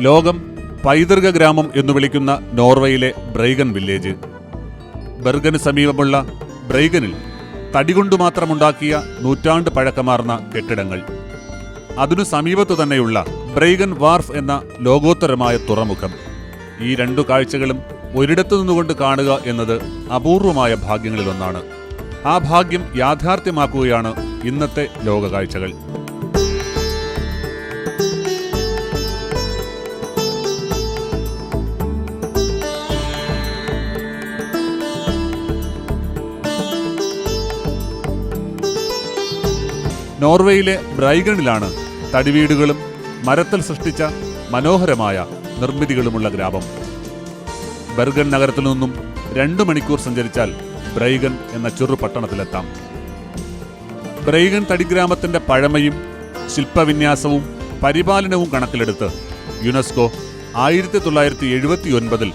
ലോകം പൈതൃക ഗ്രാമം എന്ന് വിളിക്കുന്ന നോർവേയിലെ ബ്രൈഗൻ വില്ലേജ്. ബെർഗന് സമീപമുള്ള ബ്രൈഗനിൽ തടികൊണ്ടു മാത്രമുണ്ടാക്കിയ നൂറ്റാണ്ട് പഴക്കമാർന്ന കെട്ടിടങ്ങൾ. അതിനു സമീപത്തു തന്നെയുള്ള ബ്രൈഗൻ വാർഫ് എന്ന ലോകോത്തരമായ തുറമുഖം. ഈ രണ്ടു കാഴ്ചകളും ഒരിടത്തു നിന്നുകൊണ്ട് കാണുക എന്നത് അപൂർവമായ ഭാഗ്യങ്ങളിലൊന്നാണ്. ആ ഭാഗ്യം യാഥാർത്ഥ്യമാക്കുകയാണ് ഇന്നത്തെ ലോക കാഴ്ചകൾ നോർവേയിലെ ബ്രൈഗണിലാണ് തടിവീടുകളും മരത്തിൽ സൃഷ്ടിച്ച മനോഹരമായ നിർമ്മിതികളുമുള്ള ഗ്രാമം. ബെർഗൻ നഗരത്തിൽ നിന്നും രണ്ടു മണിക്കൂർ സഞ്ചരിച്ചാൽ ബ്രൈഗൻ എന്ന ചെറു പട്ടണത്തിലെത്താം. ബ്രൈഗൻ തടിഗ്രാമത്തിന്റെ പഴമയും ശില്പവിന്യാസവും പരിപാലനവും കണക്കിലെടുത്ത് യുനെസ്കോ ആയിരത്തി തൊള്ളായിരത്തി എഴുപത്തി ഒൻപതിൽ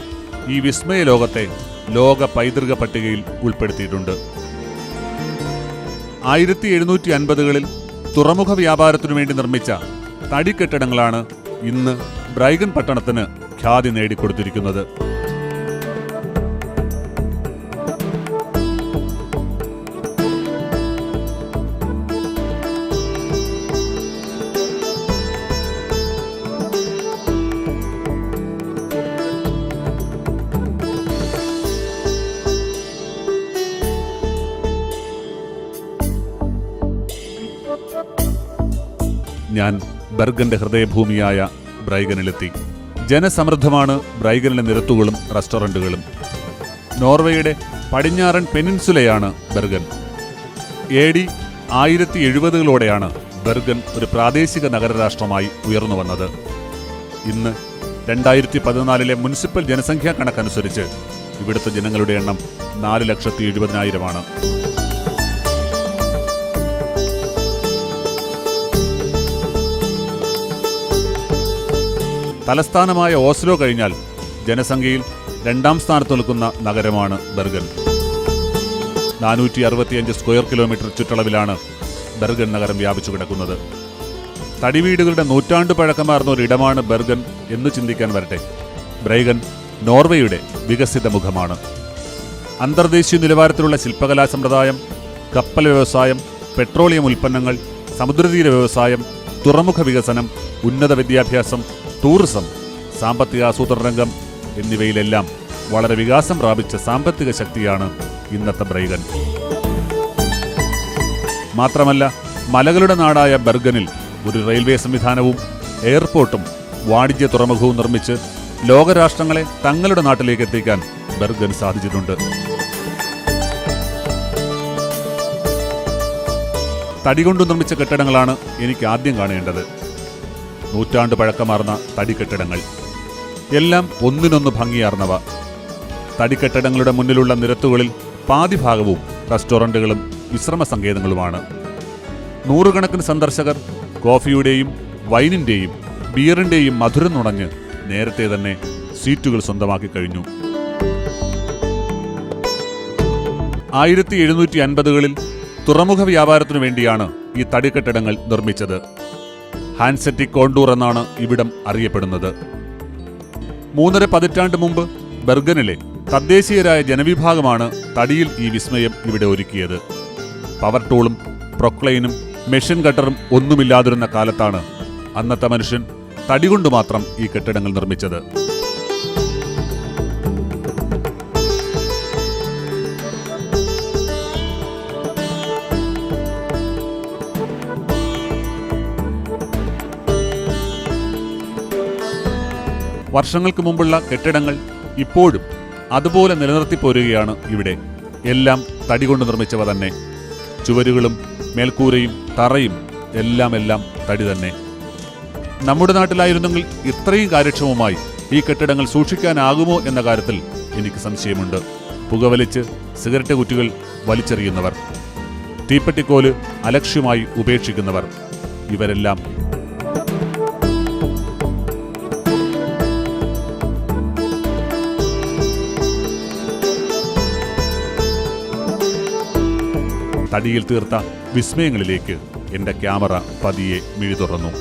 ഈ വിസ്മയ ലോകത്തെ ലോക പൈതൃക പട്ടികയിൽ ഉൾപ്പെടുത്തിയിട്ടുണ്ട്. ആയിരത്തി എഴുന്നൂറ്റി അൻപതുകളിൽ തുറമുഖ വ്യാപാരത്തിനു വേണ്ടി നിർമ്മിച്ച തടിക്കെട്ടിടങ്ങളാണ് ഇന്ന് ബ്രൈഗൻ പട്ടണത്തിന് ഖ്യാതി നേടിക്കൊടുത്തിരിക്കുന്നത്. ഞാൻ ബർഗന്റെ ഹൃദയഭൂമിയായ ബ്രൈഗനിലെത്തി ജനസമൃദ്ധമാണ് ബ്രൈഗനിലെ നിരത്തുകളും റെസ്റ്റോറന്റുകളും നോർവേയുടെ പടിഞ്ഞാറൻ പെനിൻസുലയാണ് ബെർഗൻ. എ ഡി ആയിരത്തി എഴുപതുകളോടെയാണ് ബെർഗൻ ഒരു പ്രാദേശിക നഗരരാഷ്ട്രമായി ഉയർന്നു വന്നത്. ഇന്ന് രണ്ടായിരത്തി പതിനാലിലെ മുനിസിപ്പൽ ജനസംഖ്യാ കണക്കനുസരിച്ച് ഇവിടുത്തെ ജനങ്ങളുടെ എണ്ണം നാല് ലക്ഷത്തി എഴുപതിനായിരമാണ്. തലസ്ഥാനമായ ഓസ്ലോ കഴിഞ്ഞാൽ ജനസംഖ്യയിൽ രണ്ടാം സ്ഥാനത്ത് നിൽക്കുന്ന നഗരമാണ് ബെർഗൻ. നാനൂറ്റി അറുപത്തിയഞ്ച് സ്ക്വയർ കിലോമീറ്റർ ചുറ്റളവിലാണ് ബെർഗൻ നഗരം വ്യാപിച്ചു കിടക്കുന്നത്. തടിവീടുകളുടെ നൂറ്റാണ്ട് പഴക്കമാർന്ന ഒരു ഇടമാണ് ബെർഗൻ എന്ന് ചിന്തിക്കാൻ വരട്ടെ. ബ്രൈഗൻ നോർവേയുടെ വികസിത മുഖമാണ്. അന്തർദേശീയ നിലവാരത്തിലുള്ള ശില്പകലാ സമ്പ്രദായം കപ്പൽ വ്യവസായം പെട്രോളിയം ഉൽപ്പന്നങ്ങൾ സമുദ്രതീര വ്യവസായം തുറമുഖ വികസനം ഉന്നത വിദ്യാഭ്യാസം ടൂറിസം സാമ്പത്തിക ആസൂത്രണ രംഗം എന്നിവയിലെല്ലാം വളരെ വികാസം പ്രാപിച്ച സാമ്പത്തിക ശക്തിയാണ് ഇന്നത്തെ ബ്രൈഗൻ. മാത്രമല്ല മലകളുടെ നാടായ ബർഗനിൽ ഒരു റെയിൽവേ സംവിധാനവും എയർപോർട്ടും വാണിജ്യ തുറമുഖവും നിർമ്മിച്ച് ലോകരാഷ്ട്രങ്ങളെ തങ്ങളുടെ നാട്ടിലേക്ക് എത്തിക്കാൻ ബർഗൻ സാധിച്ചിട്ടുണ്ട്. തടികൊണ്ടു നിർമ്മിച്ച കെട്ടിടങ്ങളാണ് എനിക്ക് ആദ്യം കാണേണ്ടത്. നൂറ്റാണ്ട് പഴക്കമാർന്ന തടിക്കെട്ടിടങ്ങൾ എല്ലാം ഒന്നിനൊന്ന് ഭംഗിയാർന്നവ. തടിക്കെട്ടിടങ്ങളുടെ മുന്നിലുള്ള നിരത്തുകളിൽ പാതിഭാഗവും റെസ്റ്റോറന്റുകളും വിശ്രമ സങ്കേതങ്ങളുമാണ് നൂറുകണക്കിന് സന്ദർശകർ കോഫിയുടെയും വൈനിന്റെയും ബിയറിന്റെയും മധുരം നുണഞ്ഞ് നേരത്തെ തന്നെ സീറ്റുകൾ സ്വന്തമാക്കി കഴിഞ്ഞു. ആയിരത്തി എഴുന്നൂറ്റി അൻപതുകളിൽ തുറമുഖ വ്യാപാരത്തിനു വേണ്ടിയാണ് ഈ തടിക്കെട്ടിടങ്ങൾ നിർമ്മിച്ചത്. ഹാൻസെറ്റിക് കോണ്ടൂർ എന്നാണ് ഇവിടം അറിയപ്പെടുന്നത്. മൂന്നര പതിറ്റാണ്ട് മുമ്പ് ബെർഗനിലെ തദ്ദേശീയരായ ജനവിഭാഗമാണ് തടിയിൽ ഈ വിസ്മയം ഇവിടെ ഒരുക്കിയത്. പവർ ടൂളും പ്രൊക്ലൈനും മെഷീൻ കട്ടറും ഒന്നുമില്ലാതിരുന്ന കാലത്താണ് അന്നത്തെ മനുഷ്യൻ തടി കൊണ്ട് മാത്രം ഈ കെട്ടിടങ്ങൾ നിർമ്മിച്ചത്. വർഷങ്ങൾക്ക് മുമ്പുള്ള കെട്ടിടങ്ങൾ ഇപ്പോഴും അതുപോലെ നിലനിർത്തി പോരുകയാണ് ഇവിടെ. എല്ലാം തടി കൊണ്ട് നിർമ്മിച്ചവ തന്നെ. ചുവരുകളും മേൽക്കൂരയും തറയും എല്ലാം എല്ലാം തടി തന്നെ. നമ്മുടെ നാട്ടിലായിരുന്നെങ്കിൽ ഇത്രയും കാര്യക്ഷമമായി ഈ കെട്ടിടങ്ങൾ സൂക്ഷിക്കാനാകുമോ എന്ന കാര്യത്തിൽ എനിക്ക് സംശയമുണ്ട്. പുകവലിച്ച് സിഗരറ്റ് കുറ്റികൾ വലിച്ചെറിയുന്നവർ തീപ്പെട്ടിക്കോൽ അലക്ഷ്യമായി ഉപേക്ഷിക്കുന്നവർ ഇവരെല്ലാം തടിയിൽ തീർത്ത വിസ്മയങ്ങളിലേക്ക് എന്റെ ക്യാമറ പതിയെ മിഴി തുറന്നു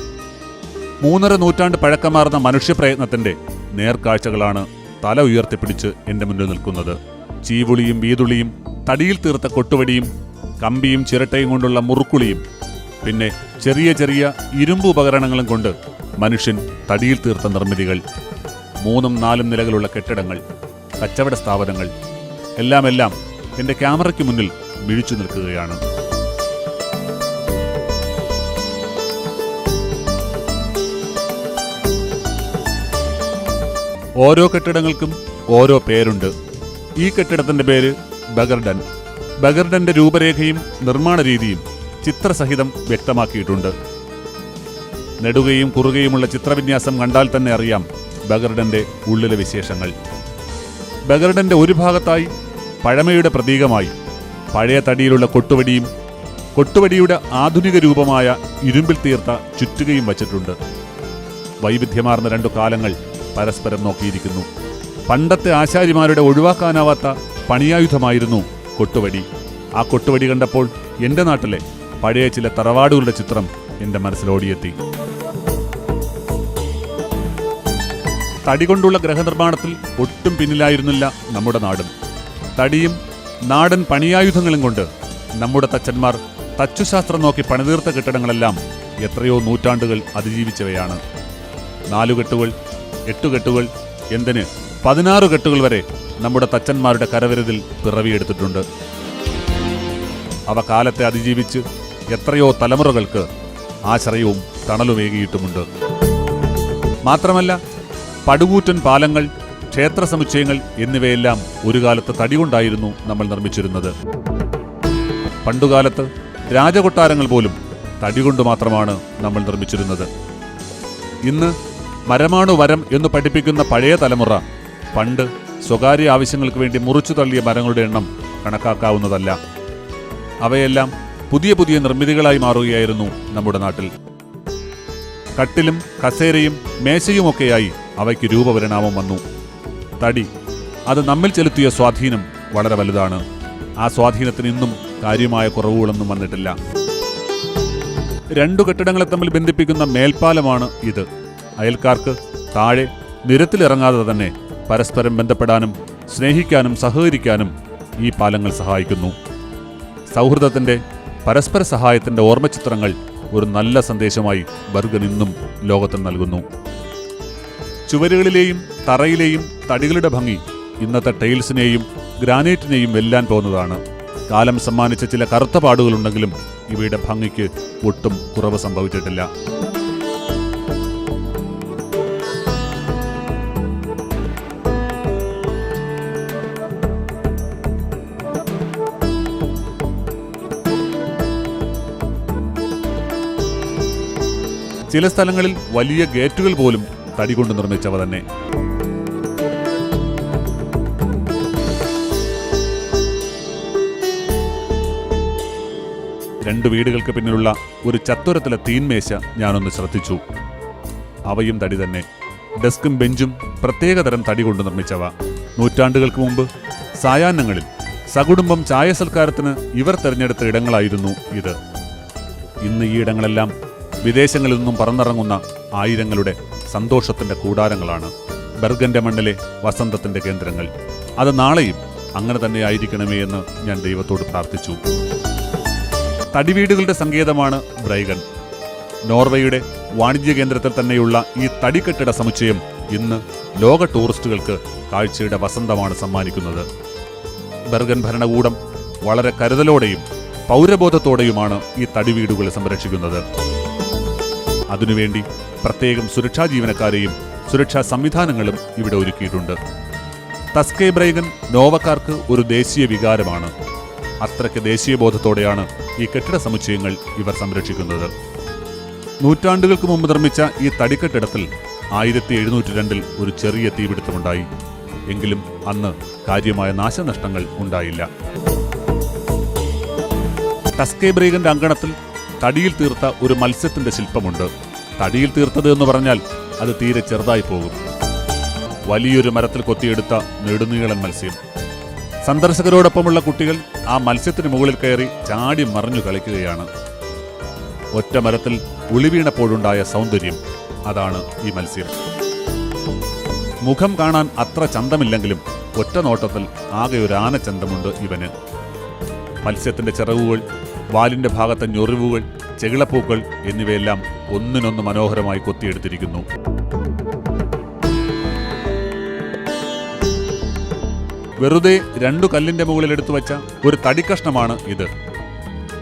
മൂന്നര നൂറ്റാണ്ട് പഴക്കമാർന്ന മനുഷ്യപ്രയത്നത്തിന്റെ നേർക്കാഴ്ചകളാണ് തല ഉയർത്തിപ്പിടിച്ച് എന്റെ മുന്നിൽ നിൽക്കുന്നത്. ചീവുളിയും വീതുളിയും തടിയിൽ തീർത്ത കൊട്ടുവടിയും കമ്പിയും ചിരട്ടയും കൊണ്ടുള്ള മുറുക്കുളിയും പിന്നെ ചെറിയ ചെറിയ ഇരുമ്പ് ഉപകരണങ്ങളും കൊണ്ട് മനുഷ്യൻ തടിയിൽ തീർത്ത നിർമ്മിതികൾ മൂന്നും നാലും നിലകളുള്ള കെട്ടിടങ്ങൾ കച്ചവട സ്ഥാപനങ്ങൾ എല്ലാമെല്ലാം എന്റെ ക്യാമറയ്ക്ക് മുന്നിൽ മിഴിച്ചു നിൽക്കുകയാണ്. ഓരോ കെട്ടിടങ്ങൾക്കും ഓരോ പേരുണ്ട്. ഈ കെട്ടിടത്തിന്റെ പേര് ബഗർഡൻ. ബഗർഡന്റെ രൂപരേഖയും നിർമ്മാണ രീതിയും ചിത്രസഹിതം വ്യക്തമാക്കിയിട്ടുണ്ട്. നെടുകയും കുറുകയുമുള്ള ചിത്രവിന്യാസം കണ്ടാൽ തന്നെ അറിയാം ബഗർഡന്റെ ഉള്ളിലെ വിശേഷങ്ങൾ. ബഗർഡന്റെ ഒരു ഭാഗത്തായി പഴമയുടെ പ്രതീകമായി പഴയ തടിയിലുള്ള കൊട്ടുവടിയും കൊട്ടുവടിയുടെ ആധുനിക രൂപമായ ഇരുമ്പിൽ തീർത്ത ചുറ്റുകയും വച്ചിട്ടുണ്ട്. വൈവിധ്യമാർന്ന രണ്ടു കാലങ്ങൾ പരസ്പരം നോക്കിയിരിക്കുന്നു. പണ്ടത്തെ ആശാരിമാരുടെ ഒഴിവാക്കാനാവാത്ത പണിയായുധമായിരുന്നു കൊട്ടുവടി. ആ കൊട്ടുവടി കണ്ടപ്പോൾ എന്റെ നാട്ടിലെ പഴയ ചില തറവാടുകളുടെ ചിത്രം എന്റെ മനസ്സിലോടിയെത്തി തടി കൊണ്ടുള്ള ഗ്രഹനിർമ്മാണത്തിൽ ഒട്ടും പിന്നിലായിരുന്നില്ല നമ്മുടെ നാടും. തടിയും നാടൻ പണിയായുധങ്ങളും കൊണ്ട് നമ്മുടെ തച്ചന്മാർ തച്ചുശാസ്ത്രം നോക്കി പണിതീർത്ത കെട്ടിടങ്ങളെല്ലാം എത്രയോ നൂറ്റാണ്ടുകൾ അതിജീവിച്ചവയാണ്. നാലുകെട്ടുകൾ എട്ടുകെട്ടുകൾ എന്തിന് പതിനാറ് കെട്ടുകൾ വരെ നമ്മുടെ തച്ചന്മാരുടെ കരവിരുതിൽ പിറവിയെടുത്തിട്ടുണ്ട്. അവ കാലത്തെ അതിജീവിച്ച് എത്രയോ തലമുറകൾക്ക് ആശ്രയവും തണലുമേകിയിട്ടുമുണ്ട്. മാത്രമല്ല പടുകൂറ്റൻ പാലങ്ങൾ ക്ഷേത്ര സമുച്ചയങ്ങൾ എന്നിവയെല്ലാം ഒരു കാലത്ത് തടി കൊണ്ടായിരുന്നു നമ്മൾ നിർമ്മിച്ചിരുന്നത്. പണ്ടുകാലത്ത് രാജകൊട്ടാരങ്ങൾ പോലും തടി കൊണ്ട് മാത്രമാണ് നമ്മൾ നിർമ്മിച്ചിരുന്നത്. ഇന്ന് മരമാണു വരം എന്ന് പഠിപ്പിക്കുന്ന പഴയ തലമുറ പണ്ട് സ്വകാര്യ ആവശ്യങ്ങൾക്ക് വേണ്ടി മുറിച്ചു തള്ളിയ മരങ്ങളുടെ എണ്ണം കണക്കാക്കാവുന്നതല്ല. അവയെല്ലാം പുതിയ പുതിയ നിർമ്മിതികളായി മാറുകയായിരുന്നു നമ്മുടെ നാട്ടിൽ. കട്ടിലും കസേരയും മേശയുമൊക്കെയായി അവയ്ക്ക് രൂപപരിണാമം വന്നു. തടി. അത് നമ്മിൽ ചെലുത്തിയ സ്വാധീനം വളരെ വലുതാണ്. ആ സ്വാധീനത്തിന് ഇന്നും കാര്യമായ കുറവുകളൊന്നും വന്നിട്ടില്ല. രണ്ടു കെട്ടിടങ്ങളെ തമ്മിൽ ബന്ധിപ്പിക്കുന്ന മേൽപ്പാലമാണ് ഇത്. അയൽക്കാർക്ക് താഴെ നിരത്തിലിറങ്ങാതെ തന്നെ പരസ്പരം ബന്ധപ്പെടാനും സ്നേഹിക്കാനും സഹകരിക്കാനും ഈ പാലങ്ങൾ സഹായിക്കുന്നു. സൗഹൃദത്തിന്റെ പരസ്പര സഹായത്തിന്റെ ഓർമ്മചിത്രങ്ങൾ ഒരു നല്ല സന്ദേശമായി ബർഗൻ ഇന്നും ലോകത്തിന് നൽകുന്നു. ചുവരുകളിലെയും തറയിലെയും തടികളുടെ ഭംഗി ഇന്നത്തെ ടൈൽസിനെയും ഗ്രാനൈറ്റിനെയും വെല്ലാൻ പോകുന്നതാണ്. കാലം സമ്മാനിച്ച ചില കറുത്ത പാടുകളുണ്ടെങ്കിലും ഇവയുടെ ഭംഗിക്ക് ഒട്ടും കുറവ് സംഭവിച്ചിട്ടില്ല. ചില സ്ഥലങ്ങളിൽ വലിയ ഗേറ്റുകൾ പോലും തടി കൊണ്ട് നിർമ്മിച്ചവ തന്നെ. രണ്ട് വീടുകൾക്ക് പിന്നിലുള്ള ഒരു ചത്തുരത്തിലെ തീൻമേശ ഞാനൊന്ന് ശ്രദ്ധിച്ചു. അവയും തടി തന്നെ. ഡെസ്കും ബെഞ്ചും പ്രത്യേകതരം തടി കൊണ്ട് നിർമ്മിച്ചവ. നൂറ്റാണ്ടുകൾക്ക് മുമ്പ് സായാഹ്നങ്ങളിൽ സകുടുംബം ചായ സൽക്കാരത്തിന് ഇവർ തെരഞ്ഞെടുത്ത ഇടങ്ങളായിരുന്നു ഇത്. ഇന്ന് ഈ ഇടങ്ങളെല്ലാം വിദേശങ്ങളിൽ നിന്നും പറന്നിറങ്ങുന്ന ആയിരങ്ങളുടെ സന്തോഷത്തിന്റെ കൂടാരങ്ങളാണ്. ബർഗന്റെ മണ്ണിലെ വസന്തത്തിന്റെ കേന്ദ്രങ്ങൾ. അത് നാളെയും അങ്ങനെ തന്നെ ആയിരിക്കണമേ എന്ന് ഞാൻ ദൈവത്തോട് പ്രാർത്ഥിച്ചു. തടിവീടുകളുടെ സങ്കേതമാണ് ബ്രൈഗൻ നോർവേയുടെ വാണിജ്യ കേന്ദ്രത്തിൽ തന്നെയുള്ള ഈ തടിക്കെട്ടിട സമുച്ചയം ഇന്ന് ലോക ടൂറിസ്റ്റുകൾക്ക് കാഴ്ചയുടെ വസന്തമാണ് സമ്മാനിക്കുന്നത്. ബെർഗൻ ഭരണകൂടം വളരെ കരുതലോടെയും പൗരബോധത്തോടെയുമാണ് ഈ തടിവീടുകളെ സംരക്ഷിക്കുന്നത്. അതിനുവേണ്ടി പ്രത്യേകം സുരക്ഷാ ജീവനക്കാരെയും സുരക്ഷാ സംവിധാനങ്ങളും ഇവിടെ ഒരുക്കിയിട്ടുണ്ട്. തസ്കെ ബ്രൈഗൻ നോവക്കാർക്ക് ഒരു ദേശീയ വികാരമാണ്. അത്രയ്ക്ക് ദേശീയബോധത്തോടെയാണ് ഈ കെട്ടിട സമുച്ചയങ്ങൾ ഇവർ സംരക്ഷിക്കുന്നത്. നൂറ്റാണ്ടുകൾക്ക് മുമ്പ് നിർമ്മിച്ച ഈ തടിക്കെട്ടിടത്തിൽ ആയിരത്തി എഴുന്നൂറ്റി രണ്ടിൽ ഒരു ചെറിയ തീപിടുത്തമുണ്ടായി. എങ്കിലും അന്ന് കാര്യമായ നാശനഷ്ടങ്ങൾ ഉണ്ടായില്ല. ടസ്കെ ബ്രീഗന്റെ അങ്കണത്തിൽ തടിയിൽ തീർത്ത ഒരു മത്സ്യത്തിന്റെ ശില്പമുണ്ട്. തടിയിൽ തീർത്തത് എന്ന് പറഞ്ഞാൽ അത് തീരെ ചെറുതായി പോകും. വലിയൊരു മരത്തിൽ കൊത്തിയെടുത്ത നെടുനീളൻ മത്സ്യം. സന്ദർശകരോടൊപ്പമുള്ള കുട്ടികൾ ആ മത്സ്യത്തിന് മുകളിൽ കയറി ചാടി മറിഞ്ഞു കളിക്കുകയാണ്. ഒറ്റ മരത്തിൽ ഉളിവീണപ്പോഴുണ്ടായ സൗന്ദര്യം അതാണ് ഈ മത്സ്യം. മുഖം കാണാൻ അത്ര ചന്തമില്ലെങ്കിലും ഒറ്റ നോട്ടത്തിൽ ആകെ ഒരു ആനച്ചന്തമുണ്ട് ഇവന്. മത്സ്യത്തിന്റെ ചിറകുകൾ വാലിന്റെ ഭാഗത്തെ ഞൊറിവുകൾ ചെകിളപ്പൂക്കൾ എന്നിവയെല്ലാം ഒന്നിനൊന്ന് മനോഹരമായി കൊത്തിയെടുത്തിരിക്കുന്നു. വെറുതെ രണ്ടു കല്ലിന്റെ മുകളിൽ എടുത്തു വച്ച ഒരു തടിക്കഷ്ണമാണ് ഇത്.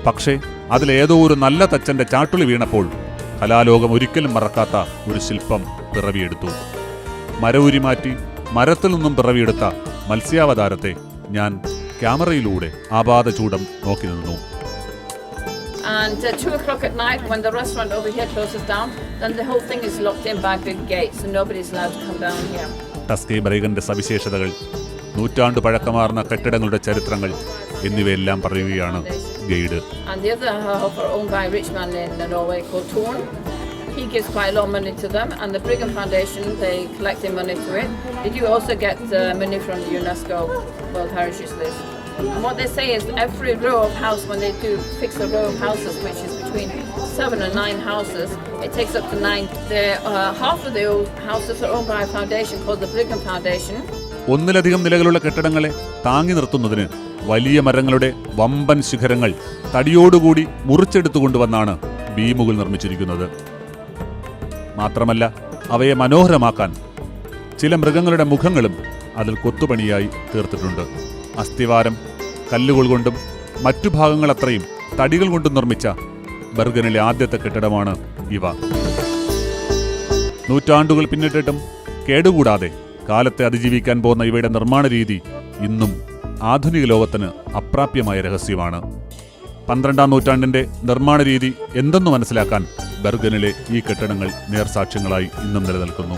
പക്ഷേ അതിലേതോ ഒരു നല്ല തച്ചന്റെ ചാട്ടുളി വീണപ്പോൾ കലാലോകം ഒരിക്കലും മറക്കാത്ത ഒരു ശില്പം പിറവിയെടുത്തു. മരവുരി മാറ്റി മരത്തിൽ നിന്നും പിറവിയെടുത്ത മത്സ്യാവതാരത്തെ ഞാൻ ക്യാമറയിലൂടെ ആപാദചൂടം നോക്കി നിന്നു. And at 2 o'clock at night, when the restaurant over here closes down, then the whole thing is locked in by big gates and nobody's allowed to come down here. ടസ്കി ബ്രൈഗന്റെ സവിശേഷതകൾ നൂറ്റാണ്ട് പഴക്കമാർന്ന കെട്ടിടങ്ങളുടെ ചരിത്രങ്ങൾ എന്നിവയെല്ലാം പറയുകയാണ് guide. He gives quite a lot of money to them, and the Brigham Foundation, they collecting money to it. They do also get uh, money from the UNESCO World Heritage List. And what they say is every row of house, when they do fix a row of houses, which is between seven and nine houses, it takes up to nine. The, uh, half of the old houses are owned by a foundation called the Brigham Foundation. ഒന്നിലധികം നിലകളുള്ള കെട്ടിടങ്ങളെ താങ്ങി നിർത്തുന്നതിന് വലിയ മരങ്ങളുടെ വമ്പൻ ശിഖരങ്ങൾ തടിയോടുകൂടി മുറിച്ചെടുത്തുകൊണ്ടുവന്നാണ് ബീമുകൾ നിർമ്മിച്ചിരിക്കുന്നത്. മാത്രമല്ല അവയെ മനോഹരമാക്കാൻ ചില മൃഗങ്ങളുടെ മുഖങ്ങളും അതിൽ കൊത്തുപണിയായി തീർത്തിട്ടുണ്ട്. അസ്ഥിവാരം കല്ലുകൾ കൊണ്ടും മറ്റു ഭാഗങ്ങളത്രയും തടികൾ കൊണ്ടും നിർമ്മിച്ച ബർഗനിലെ ആദ്യത്തെ കെട്ടിടമാണ് ഇവ. നൂറ്റാണ്ടുകൾ പിന്നിട്ടിട്ടും കേടുകൂടാതെ കാലത്തെ അതിജീവിക്കാൻ പോകുന്ന ഇവയുടെ നിർമ്മാണ രീതി ഇന്നും ആധുനിക ലോകത്തിന് അപ്രാപ്യമായ രഹസ്യമാണ്. പന്ത്രണ്ടാം നൂറ്റാണ്ടിന്റെ നിർമ്മാണ രീതി എന്തെന്ന് മനസ്സിലാക്കാൻ ബെർഗനിലെ ഈ കെട്ടിടങ്ങൾ നേർസാക്ഷ്യങ്ങളായി ഇന്നും നിലനിൽക്കുന്നു.